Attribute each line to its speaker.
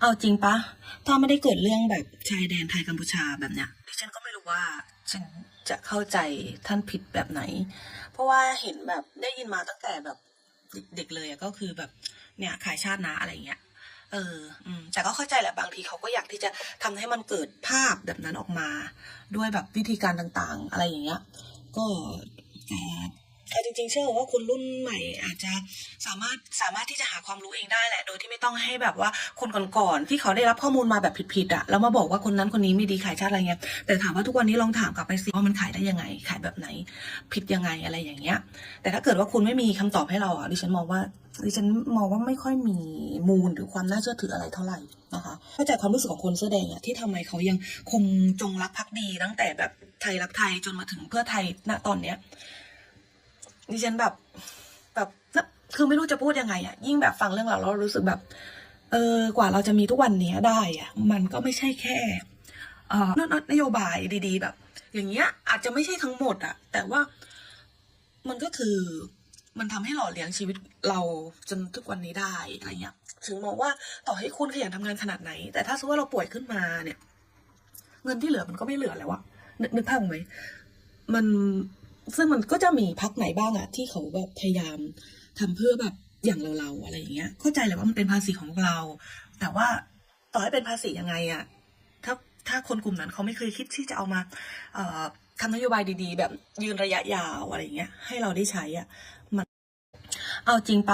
Speaker 1: เอาจริงปะ ถ้าไม่ได้เกิดเรื่องแบบชายแดนไทยกัมพูชาแบบเนี้ยดิฉันก็ไม่รู้ว่าฉันจะเข้าใจท่านผิดแบบไหน เพราะว่าเห็นแบบได้ยินมาตั้งแต่แบบเด็กๆเลยก็คือแบบเนี่ยขายชาตินะอะไรเงี้ย เออ อืม แต่ก็เข้าใจแหละบางทีเขาก็อยากที่จะทำให้มันเกิดภาพแบบนั้นออกมา ด้วยแบบวิธีการต่างๆ อะไรอย่างเงี้ย ก็แต่ แต่จริงๆ เชื่อว่าคนรุ่นใหม่อาจจะสามารถสามารถที่จะหาความรู้เองได้แหละ โดยที่ไม่ต้องให้แบบว่าคนก่อนๆที่เขาได้รับข้อมูลมาแบบผิดๆอะแล้วมาบอกว่าคนนั้นคนนี้ไม่ดีขายชาติอะไรเงี้ยแต่ถามว่าทุกวันนี้ลองถามกลับไปสิว่ามันขายได้ยังไง ขายแบบไหน ผิดยังไงอะไรอย่างเงี้ย แต่ถ้าเกิดว่าคุณไม่มีคำตอบให้เราอะดิฉันมองว่าดิฉันมองว่าไม่ค่อยมีมูลหรือความน่าเชื่อถืออะไรเท่าไหร่นะคะเข้าใจความรู้สึกของคนเสื้อแดงอะที่ทำไมเขายังคงจงรักภักดีตั้งแต่แบบไทยรักไทยจนมาถึงเพื่อไทยณตอนเนี้ย ดิฉันแบบ แบบคือไม่รู้จะพูดยังไงอะยิ่งแบบฟังเรื่องเราแล้วเรารู้สึกแบบ เออกว่าเราจะมีทุกวันเนี้ยได้อะมันก็ไม่ใช่แค่เอ่อนนโยบายดีๆ แบบ อย่างเงี้ย อาจจะไม่ใช่ทั้งหมดอะแต่ว่ามันก็คือมันทำให้หล่อเลี้ยงชีวิตเราจนทุกวันนี้ได้อะไรเงี้ย ถึงมองว่าต่อให้คุณขยันทำงานขนาดไหน แต่ถ้าสมมติว่าเราป่วยขึ้นมาเนี่ย เงินที่เหลือมันก็ไม่เหลือแล้วอะนึกนึกภาพไหมมัน ซึ่งมันก็จะมีพักไหนบ้างอะที่เขาแบบพยายามทำเพื่อแบบอย่างเราเราๆอะไรอย่างเงี้ย เข้าใจแหละว่ามันเป็นภาษีของเรา แต่ว่าต่อให้เป็นภาษียังไงอะถ้าถ้าคนกลุ่มนั้นเขาไม่เคยคิดที่จะเอามา เอ่อทำนโยบายดีๆ แบบยืนระยะยาวอะไรอย่างเงี้ยให้เราได้ใช้อะมันเอาจริงปะ